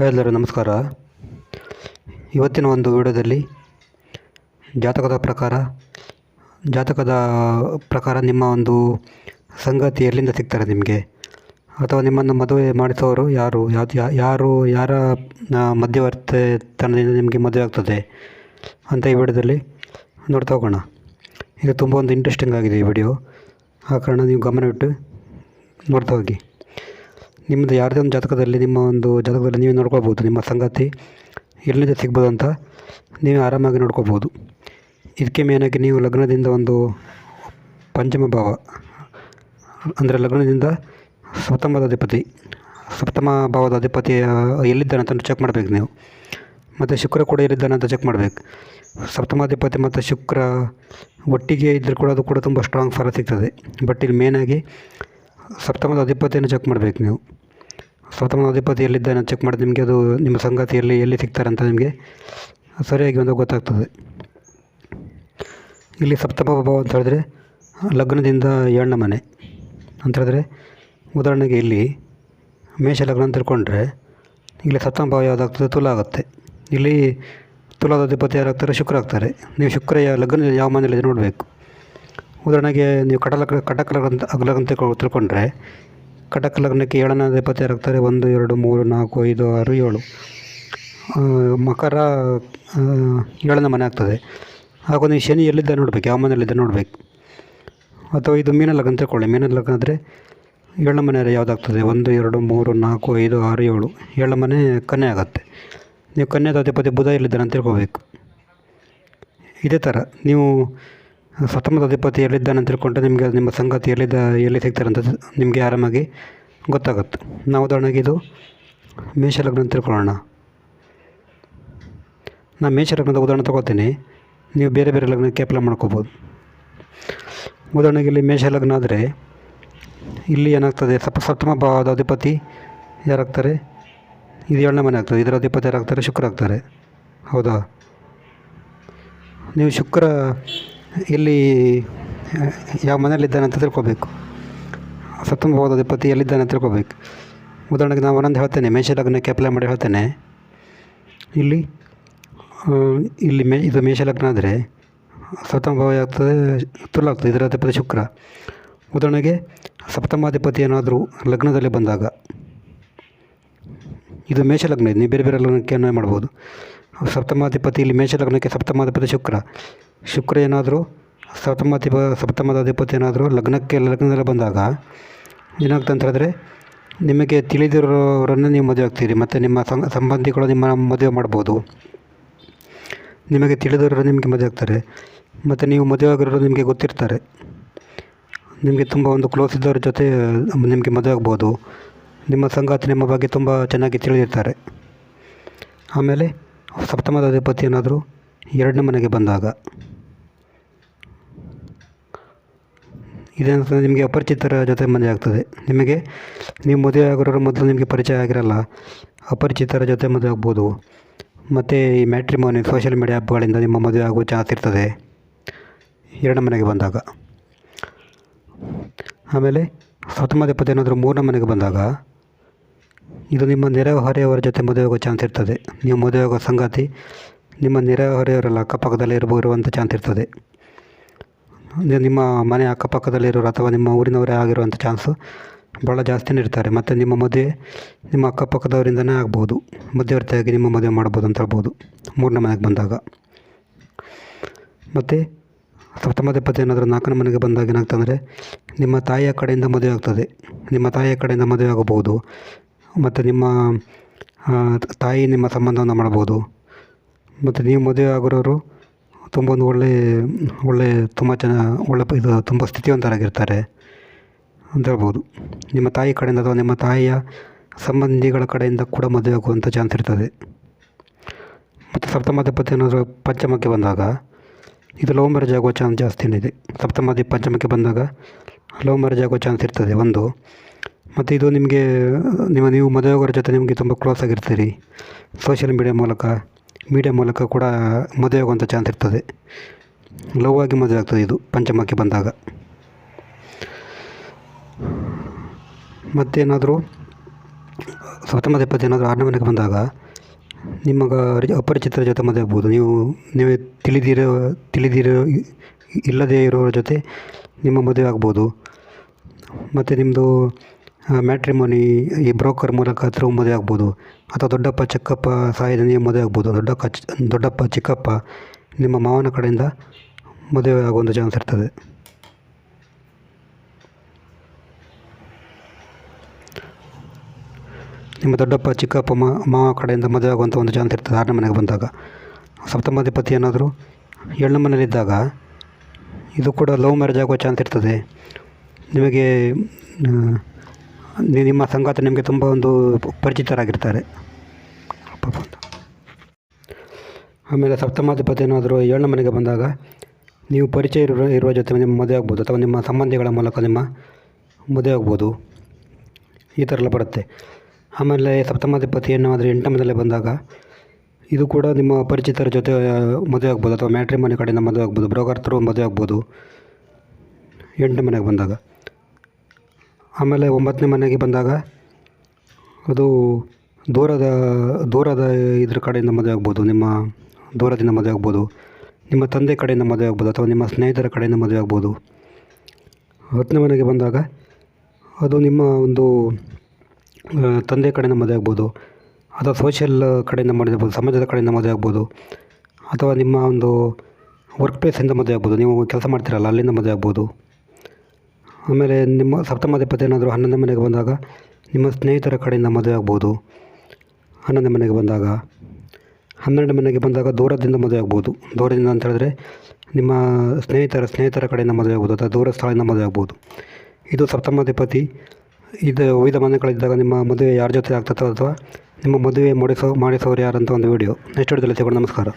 ಎಲ್ಲರೂ ನಮಸ್ಕಾರ. ಇವತ್ತಿನ ಒಂದು ವಿಡಿಯೋದಲ್ಲಿ ಜಾತಕದ ಪ್ರಕಾರ ಜಾತಕದ ಪ್ರಕಾರ ನಿಮ್ಮ ಒಂದು ಸಂಗತಿ ಎಲ್ಲಿಂದ ಸಿಗ್ತಾರೆ ನಿಮಗೆ? ಅಥವಾ ನಿಮ್ಮನ್ನು ಮದುವೆ ಮಾಡಿಸೋರು ಯಾರು? ಯಾರು, ಯಾರ ಮಧ್ಯವರ್ತಿ ತನದಿಂದ ನಿಮಗೆ ಮದುವೆ ಆಗ್ತದೆ ಅಂತ ಈ ವಿಡಿಯೋದಲ್ಲಿ ನೋಡ್ತಾ ಹೋಗೋಣ. ಇದು ತುಂಬ ಒಂದು ಇಂಟ್ರೆಸ್ಟಿಂಗ್ ಆಗಿದೆ ಈ ವಿಡಿಯೋ. ಆ ಕಾರಣ ನೀವು ಗಮನವಿಟ್ಟು ನೋಡ್ತಾ ಹೋಗಿ. ನಿಮ್ಮದು ಯಾರದೇ ಒಂದು ಜಾತಕದಲ್ಲಿ ನಿಮ್ಮ ಒಂದು ಜಾತಕದಲ್ಲಿ ನೀವೇ ನೋಡ್ಕೋಬೋದು ನಿಮ್ಮ ಸಂಗಾತಿ ಎಲ್ಲಿಂದ ಸಿಗ್ಬೋದು ಅಂತ ನೀವೇ ಆರಾಮಾಗಿ ನೋಡ್ಕೋಬೋದು ಇದಕ್ಕೆ ಮೇನಾಗಿ ನೀವು ಲಗ್ನದಿಂದ ಒಂದು ಪಂಚಮ ಭಾವ, ಅಂದರೆ ಲಗ್ನದಿಂದ ಸಪ್ತಮದ ಅಧಿಪತಿ, ಸಪ್ತಮ ಭಾವದ ಅಧಿಪತಿ ಎಲ್ಲಿದ್ದಾನೆ ಅಂತ ಚೆಕ್ ಮಾಡಬೇಕು ನೀವು. ಮತ್ತು ಶುಕ್ರ ಕೂಡ ಎಲ್ಲಿದ್ದಾನೆ ಅಂತ ಚೆಕ್ ಮಾಡಬೇಕು. ಸಪ್ತಮಾಧಿಪತಿ ಮತ್ತು ಶುಕ್ರ ಒಟ್ಟಿಗೆ ಇದ್ದರೆ ಕೂಡ ಅದು ಕೂಡ ತುಂಬ ಸ್ಟ್ರಾಂಗ್ ಫಲ ಸಿಗ್ತದೆ. ಬಟ್ ಇಲ್ಲಿ ಮೇನಾಗಿ ಸಪ್ತಮದ ಅಧಿಪತಿಯನ್ನು ಚೆಕ್ ಮಾಡಬೇಕು ನೀವು. ಎಲ್ಲಿದ್ದಾನೆ ಚೆಕ್ ಮಾಡಿ ನಿಮಗೆ ಅದು ನಿಮ್ಮ ಸಂಗತಿಯಲ್ಲಿ ಎಲ್ಲಿ ಸಿಗ್ತಾರೆ ಅಂತ ನಿಮಗೆ ಸರಿಯಾಗಿ ಒಂದು ಗೊತ್ತಾಗ್ತದೆ. ಇಲ್ಲಿ ಸಪ್ತಮ ಭಾವ ಅಂತ ಹೇಳಿದ್ರೆ ಲಗ್ನದಿಂದ ಏಳನೇ ಮನೆ ಅಂತ ಹೇಳಿದ್ರೆ ಉದಾಹರಣೆಗೆ ಇಲ್ಲಿ ಮೇಷ ಲಗ್ನ ಅಂತ ತಿಳ್ಕೊಂಡ್ರೆ ಇಲ್ಲಿ ಸಪ್ತಮ ಭಾವ ಯಾವುದಾಗ್ತದೆ? ತುಲ ಆಗುತ್ತೆ. ಇಲ್ಲಿ ತುಲಾದ ಅಧಿಪತಿ ಯಾರಾಗ್ತಾರೆ? ಶುಕ್ರ ಆಗ್ತಾರೆ. ನೀವು ಶುಕ್ರ ಯಾ- ಲಗ್ನ ಯಾವ ಮನೆಯಲ್ಲಿ ನೋಡಬೇಕು? ಉದಾಹರಣೆಗೆ ನೀವು ಕಟಲ ಕಟಕ ಲಗ್ನ ಅಂತ ತಿಳ್ಕೊಂಡ್ರೆ ಕಟಕ ಲಗ್ನಕ್ಕೆ ಏಳನೇ ಅಧಿಪತಿ ಯಾರಾಗ್ತಾರೆ ಒಂದು, ಎರಡು, ಮೂರು, ನಾಲ್ಕು, ಐದು, ಆರು, ಏಳು. ಮಕರ ಏಳನೇ ಮನೆ ಆಗ್ತದೆ. ಹಾಗೂ ನೀವು ಶನಿ ಎಲ್ಲಿದ್ದ ನೋಡಬೇಕು, ಯಾವ ಮನೆಯಲ್ಲಿದ್ದ ನೋಡಬೇಕು. ಅಥವಾ ಇದು ಮೀನ ಲಗ್ನ ತಿಳ್ಕೊಳ್ಳಿ ಮೀನ ಲಗ್ನ ಆದರೆ ಏಳನೇ ಮನೆ ಯಾವುದಾಗ್ತದೆ? ಒಂದು, ಎರಡು, ಮೂರು, ನಾಲ್ಕು, ಐದು, ಆರು, ಏಳು. ಏಳನೇ ಮನೆ ಕನ್ಯೆ ಆಗುತ್ತೆ. ನೀವು ಕನ್ಯಾದ ಅಧಿಪತಿ ಬುಧ ಎಲ್ಲಿದ್ದಾನೆ ಅಂತ ತಿಳ್ಕೊಬೇಕು. ಇದೇ ಥರ ನೀವು ಸಪ್ತಮದ ಅಧಿಪತಿ ಎಲ್ಲಿದ್ದಾನೆ ಅಂತ ತಿಳ್ಕೊಂಡ್ರೆ ನಿಮಗೆ ನಿಮ್ಮ ಸಂಗಾತಿ ಎಲ್ಲಿದ್ದ, ಎಲ್ಲಿ ಸಿಗ್ತಾರೆ ಅಂತ ನಿಮಗೆ ಆರಾಮಾಗಿ ಗೊತ್ತಾಗುತ್ತೆ. ನಾವು ಉದಾಹರಣೆಗೆ ಇದು ಮೇಷಲಗ್ನ ಅಂತ ತಿಳ್ಕೊಳ್ಳೋಣ. ನಾನು ಮೇಷಲಗ್ನದ ಉದಾಹರಣೆ ತೊಗೋತೀನಿ. ನೀವು ಬೇರೆ ಬೇರೆ ಲಗ್ನಕ್ಕೆ ಅಪ್ಲೈ ಮಾಡ್ಕೋಬೋದು. ಉದಾಹರಣೆಗೆ ಇಲ್ಲಿ ಮೇಷ ಲಗ್ನ ಆದರೆ ಇಲ್ಲಿ ಏನಾಗ್ತದೆ, ಸಪ, ಸಪ್ತಮ ಭಾವದ ಅಧಿಪತಿ ಯಾರಾಗ್ತಾರೆ? ಇದು ಏಳನೇ ಮನೆ ಆಗ್ತದೆ. ಇದರ ಅಧಿಪತಿ ಯಾರಾಗ್ತಾರೆ? ಶುಕ್ರ ಆಗ್ತಾರೆ. ಹೌದಾ? ನೀವು ಶುಕ್ರ ಎಲ್ಲಿ, ಯಾವ ಮನೆಯಲ್ಲಿದ್ದಾನೆ ಅಂತ ತಿಳ್ಕೊಬೇಕು. ಸಪ್ತಮ ಹೋದ ಅಧಿಪತಿ ಎಲ್ಲಿದ್ದಾನೆ ಅಂತ ತಿಳ್ಕೊಬೇಕು. ಉದಾಹರಣೆಗೆ ನಾನು ಒಂದೊಂದು ಹೇಳ್ತೇನೆ, ಮೇಷ ಲಗ್ನಕ್ಕೆ ಅಪ್ಲೈ ಮಾಡಿ ಹೇಳ್ತೇನೆ. ಇಲ್ಲಿ ಇಲ್ಲಿ ಮೇ, ಇದು ಮೇಷ ಲಗ್ನ ಆದರೆ ಸಪ್ತಮಭಾವ ಆಗ್ತದೆ ತುಲ ಆಗ್ತದೆ ಇದರ ಅಧಿಪತಿ ಶುಕ್ರ. ಉದಾಹರಣೆಗೆ ಸಪ್ತಮಾಧಿಪತಿ ಏನಾದರೂ ಲಗ್ನದಲ್ಲಿ ಬಂದಾಗ ಇದು ಮೇಷಲಗ್ನ, ಇದು ನೀವು ಬೇರೆ ಬೇರೆ ಲಗ್ನಕ್ಕೆ ಮಾಡ್ಬೋದು. ಸಪ್ತಮಾಧಿಪತಿ ಇಲ್ಲಿ ಮೇಷಲಗ್ನಕ್ಕೆ ಸಪ್ತಮಾಧಿಪತಿ ಶುಕ್ರ. ಶುಕ್ರ ಏನಾದರೂ, ಸಪ್ತಮಾಧಿಪ ಸಪ್ತಮದ ಅಧಿಪತಿ ಏನಾದರೂ ಲಗ್ನಕ್ಕೆ, ಲಗ್ನದಲ್ಲಿ ಬಂದಾಗ ಏನಾಗ್ತದೆ ಅಂತ ಹೇಳಿದ್ರೆ, ನಿಮಗೆ ತಿಳಿದಿರೋರನ್ನು ನೀವು ಮದುವೆ ಆಗ್ತೀರಿ, ಮತ್ತು ನಿಮ್ಮ ಸಂಬಂಧಿಗಳು ನಿಮ್ಮ ಮದುವೆ ಮಾಡ್ಬೋದು. ನಿಮಗೆ ತಿಳಿದಿರೋರು ನಿಮಗೆ ಮದುವೆ ಆಗ್ತಾರೆ, ಮತ್ತು ನೀವು ಮದುವೆ ಆಗಿರೋರು ನಿಮಗೆ ಗೊತ್ತಿರ್ತಾರೆ. ನಿಮಗೆ ತುಂಬ ಒಂದು ಕ್ಲೋಸ್ ಇದ್ದವ್ರ ಜೊತೆ, ನಿಮಗೆ ಮದುವೆ ಆಗ್ಬೋದು. ನಿಮ್ಮ ಸಂಗಾತಿ ನಿಮ್ಮ ಬಗ್ಗೆ ತುಂಬ ಚೆನ್ನಾಗಿ ತಿಳಿದಿರ್ತಾರೆ. ಆಮೇಲೆ ಸಪ್ತಮದ ಅಧಿಪತಿ ಏನಾದರೂ ಎರಡನೇ ಮನೆಗೆ ಬಂದಾಗ. ಇದೇನಂತಂದರೆ ನಿಮಗೆ ಅಪರಿಚಿತರ ಜೊತೆ ಮದುವೆ ಆಗ್ತದೆ. ನಿಮಗೆ ನೀವು ಮದುವೆ ಆಗಿರೋರು ಮೊದಲು ನಿಮಗೆ ಪರಿಚಯ ಆಗಿರಲ್ಲ, ಅಪರಿಚಿತರ ಜೊತೆ ಮದುವೆ ಆಗ್ಬೋದು. ಮತ್ತು ಈ ಮ್ಯಾಟ್ರಿಮೋನಿ ಸೋಷಿಯಲ್ ಮೀಡಿಯಾ ಆ್ಯಪ್ಗಳಿಂದ ನಿಮ್ಮ ಮದುವೆ ಆಗುವ ಚಾನ್ಸ್ ಇರ್ತದೆ. ಎರಡನೇ ಮನೆಗೆ ಬಂದಾಗ. ಆಮೇಲೆ ಸಪ್ತಮಾಧಿಪತಿ ಏನಾದರೂ ಮೂರನೇ ಮನೆಗೆ ಬಂದಾಗ ಇದು ನಿಮ್ಮ ನೆರೆಹೊರೆಯವರ ಜೊತೆ ಮದುವೆ ಆಗೋ ಚಾನ್ಸ್ ಇರ್ತದೆ. ನೀವು ಮದುವೆ ಆಗೋ ಸಂಗಾತಿ ನಿಮ್ಮ ನೆರೆಹೊರೆಯವರೆಲ್ಲ ಅಕ್ಕಪಕ್ಕದಲ್ಲಿ ಇರಬೋ ಇರುವಂಥ ಚಾನ್ಸ್ ಇರ್ತದೆ ನಿಮ್ಮ ಮನೆ ಅಕ್ಕಪಕ್ಕದಲ್ಲಿರೋರು ಅಥವಾ ನಿಮ್ಮ ಊರಿನವರೇ ಆಗಿರುವಂಥ ಚಾನ್ಸು ಭಾಳ ಜಾಸ್ತಿನೇ ಇರ್ತಾರೆ. ಮತ್ತು ನಿಮ್ಮ ಮದುವೆ ನಿಮ್ಮ ಅಕ್ಕಪಕ್ಕದವರಿಂದನೇ ಆಗ್ಬೋದು. ಮಧ್ಯವರ್ತಿಯಾಗಿ ನಿಮ್ಮ ಮದುವೆ ಮಾಡ್ಬೋದು ಅಂತ ಹೇಳ್ಬೋದು. ಮೂರನೇ ಮನೆಗೆ ಬಂದಾಗ. ಮತ್ತು ಸಪ್ತಮಾಧಿಪತಿ ಏನಾದರೂ ನಾಲ್ಕನೇ ಮನೆಗೆ ಬಂದಾಗ ಏನಾಗ್ತಂದರೆ ನಿಮ್ಮ ತಾಯಿಯ ಕಡೆಯಿಂದ ಮದುವೆ ಆಗ್ತದೆ. ನಿಮ್ಮ ತಾಯಿಯ ಕಡೆಯಿಂದ ಮದುವೆ ಆಗಬಹುದು. ಮತ್ತು ನಿಮ್ಮ ತಾಯಿ ನಿಮ್ಮ ಸಂಬಂಧವನ್ನು ಮಾಡ್ಬೋದು. ಮತ್ತು ನೀವು ಮದುವೆ ಆಗಿರೋರು ತುಂಬ ಒಂದು ಒಳ್ಳೆ ಒಳ್ಳೆ ತುಂಬ ಚೆನ್ನ ಒಳ್ಳೆ ಇದು ತುಂಬ ಸ್ಥಿತಿವಂತರಾಗಿರ್ತಾರೆ ಅಂತ ಹೇಳ್ಬೋದು. ನಿಮ್ಮ ತಾಯಿ ಕಡೆಯಿಂದ ಅಥವಾ ನಿಮ್ಮ ತಾಯಿಯ ಸಂಬಂಧಿಗಳ ಕಡೆಯಿಂದ ಕೂಡ ಮದುವೆ ಆಗುವಂಥ ಚಾನ್ಸ್ ಇರ್ತದೆ. ಮತ್ತು ಸಪ್ತಮಾಧಿಪತಿ ಏನಾದರೂ ಪಂಚಮಕ್ಕೆ ಬಂದಾಗ, ಇದು ಲವ್ ಮ್ಯಾರೇಜ್ ಆಗುವ ಚಾನ್ಸ್ ಜಾಸ್ತಿನೇ ಇದೆ. ಸಪ್ತಮಾಧಿ ಪಂಚಮಕ್ಕೆ ಬಂದಾಗ ಲವ್ ಮ್ಯಾರೇಜ್ ಆಗುವ ಚಾನ್ಸ್ ಇರ್ತದೆ ಒಂದು. ಮತ್ತು ಇದು ನಿಮಗೆ, ನಿಮ್ಮ, ನೀವು ಮದುವೆ ಆಗೋರ ಜೊತೆ ನಿಮಗೆ ತುಂಬ ಕ್ಲೋಸ್ ಆಗಿರ್ತೀರಿ. ಸೋಷಿಯಲ್ ಮೀಡಿಯಾ ಮೂಲಕ ಮೀಡಿಯಾ ಮೂಲಕ ಕೂಡ ಮದುವೆ ಆಗುವಂಥ ಚಾನ್ಸ್ ಇರ್ತದೆ. ಲವ್ ಆಗಿ ಮದುವೆ ಆಗ್ತದೆ ಇದು, ಪಂಚಮಕ್ಕೆ ಬಂದಾಗ. ಮತ್ತೇನಾದರೂ ಸಪ್ತಮಾಧಿಪತಿ ಏನಾದರೂ ಆರನೇ ಮನೆಗೆ ಬಂದಾಗ, ನಿಮಗೆ ಅಪರಿಚಿತರ ಜೊತೆ ಮದುವೆ ಆಗ್ಬೋದು. ನೀವು, ನೀವೇ ತಿಳಿದಿರೋ ತಿಳಿದಿರೋ, ಇಲ್ಲದೇ ಇರೋರ ಜೊತೆ ನಿಮ್ಮ ಮದುವೆ ಆಗ್ಬೋದು. ಮತ್ತು ನಿಮ್ಮದು ಮ್ಯಾಟ್ರಿಮೋನಿ ಈ ಬ್ರೋಕರ್ ಮೂಲಕ ಥ್ರೂ ಮದುವೆ ಆಗ್ಬೋದು, ಅಥವಾ ದೊಡ್ಡಪ್ಪ, ಚಿಕ್ಕಪ್ಪ ಸಹಾಯದ ಮದುವೆ ಆಗ್ಬೋದು ದೊಡ್ಡಕ್ಕ ದೊಡ್ಡಪ್ಪ, ಚಿಕ್ಕಪ್ಪ, ನಿಮ್ಮ ಮಾವನ ಕಡೆಯಿಂದ ಮದುವೆ ಆಗುವಂಥ ಚಾನ್ಸ್ ಇರ್ತದೆ. ನಿಮ್ಮ ದೊಡ್ಡಪ್ಪ, ಚಿಕ್ಕಪ್ಪ ಮಾವ ಕಡೆಯಿಂದ ಮದುವೆ ಆಗುವಂಥ ಒಂದು ಚಾನ್ಸ್ ಇರ್ತದೆ ಆರನೇ ಮನೆಗೆ ಬಂದಾಗ. ಸಪ್ತಮಾಧಿಪತಿ ಏನಾದರೂ? ಏಳನೇ ಮನೆಯಲ್ಲಿದ್ದಾಗ ಇದು ಕೂಡ ಲವ್ ಮ್ಯಾರೇಜ್ ಆಗುವ ಚಾನ್ಸ್ ಇರ್ತದೆ. ನಿಮಗೆ ನಿಮ್ಮ ಸಂಗಾತ ನಿಮಗೆ ತುಂಬ ಒಂದು ಪರಿಚಿತರಾಗಿರ್ತಾರೆ. ಆಮೇಲೆ ಸಪ್ತಮಾಧಿಪತಿ ಏನಾದರೂ ಏಳನೇ ಮನೆಗೆ ಬಂದಾಗ ನೀವು ಪರಿಚಯ ಇರುವ ಇರುವ ಜೊತೆ ನಿಮ್ಮ ಮದುವೆ ಆಗ್ಬೋದು ಅಥವಾ ನಿಮ್ಮ ಸಂಬಂಧಿಗಳ ಮೂಲಕ ನಿಮ್ಮ ಮದುವೆ ಆಗ್ಬೋದು. ಈ ಥರ ಎಲ್ಲ ಬರುತ್ತೆ. ಆಮೇಲೆ ಸಪ್ತಮಾಧಿಪತಿ ಏನಾದರೂ ಎಂಟನೇ ಬಂದಾಗ ಇದು ಕೂಡ ನಿಮ್ಮ ಪರಿಚಿತರ ಜೊತೆ ಮದುವೆ ಆಗ್ಬೋದು ಅಥವಾ ಮ್ಯಾಟ್ರಿ ಮನೆ ಕಡೆಯಿಂದ ಮದುವೆ ಆಗ್ಬೋದು, ಬ್ರೋಕರ್ ಥ್ರೂ ಮದುವೆ ಆಗ್ಬೋದು. ಎಂಟನೇ ಮನೆಗೆ ಬಂದಾಗ. ಆಮೇಲೆ ಒಂಬತ್ತನೇ ಮನೆಗೆ ಬಂದಾಗ ಅದು ದೂರದ ದೂರದ ಇದ್ರ ಕಡೆಯಿಂದ ಮದುವೆ ಆಗ್ಬೋದು, ನಿಮ್ಮ ದೂರದಿಂದ ಮದುವೆ ಆಗ್ಬೋದು, ನಿಮ್ಮ ತಂದೆ ಕಡೆಯಿಂದ ಮದುವೆ ಆಗ್ಬೋದು, ಅಥವಾ ನಿಮ್ಮ ಸ್ನೇಹಿತರ ಕಡೆಯಿಂದ ಮದುವೆ ಆಗ್ಬೋದು. ಹತ್ತನೇ ಮನೆಗೆ ಬಂದಾಗ ಅದು ನಿಮ್ಮ ಒಂದು ತಂದೆ ಕಡೆಯಿಂದ ಮದುವೆ ಆಗ್ಬೋದು, ಅಥವಾ ಸೋಷಿಯಲ್ ಕಡೆಯಿಂದ ಮದುವೆ ಸಮಾಜದ ಕಡೆಯಿಂದ ಮದುವೆ ಆಗ್ಬೋದು, ಅಥವಾ ನಿಮ್ಮ ಒಂದು ವರ್ಕ್ ಪ್ಲೇಸಿಂದ ಮದುವೆ ಆಗ್ಬೋದು, ನೀವು ಕೆಲಸ ಮಾಡ್ತೀರಲ್ಲ, ಅಲ್ಲಿಂದ ಮದುವೆ ಆಗ್ಬೋದು. ಆಮೇಲೆ ನಿಮ್ಮ ಸಪ್ತಮಾಧಿಪತಿ ಏನಾದರೂ ಹನ್ನೊಂದನೇ ಮನೆಗೆ ಬಂದಾಗ ನಿಮ್ಮ ಸ್ನೇಹಿತರ ಕಡೆಯಿಂದ ಮದುವೆ ಆಗ್ಬೋದು. ಹನ್ನೊಂದನೇ ಮನೆಗೆ ಬಂದಾಗ ಹನ್ನೆರಡನೇ ಮನೆಗೆ ಬಂದಾಗ ದೂರದಿಂದ ಮದುವೆ ಆಗ್ಬೋದು. ದೂರದಿಂದ ಅಂತ ಹೇಳಿದ್ರೆ ನಿಮ್ಮ ಸ್ನೇಹಿತರ ಸ್ನೇಹಿತರ ಕಡೆಯಿಂದ ಮದುವೆ ಆಗ್ಬೋದು ಅಥವಾ ದೂರ ಸ್ಥಳದಿಂದ ಮದುವೆ ಆಗ್ಬೋದು. ಇದು ಸಪ್ತಮಾಧಿಪತಿ ಇದು ವಿವಿಧ ಮನೆಗಳಿದ್ದಾಗ ನಿಮ್ಮ ಮದುವೆ ಯಾರ ಜೊತೆ ಆಗ್ತದೋ ಅಥವಾ ನಿಮ್ಮ ಮದುವೆ ಮಾಡಿಸೋ, ಮಾಡಿಸೋರು ಯಾರಂತ ಒಂದು ವಿಡಿಯೋ ನೆಕ್ಸ್ಟ್ ವಿಡಿಯೋದಲ್ಲಿ ಸಿಗೋಣ. ನಮಸ್ಕಾರ.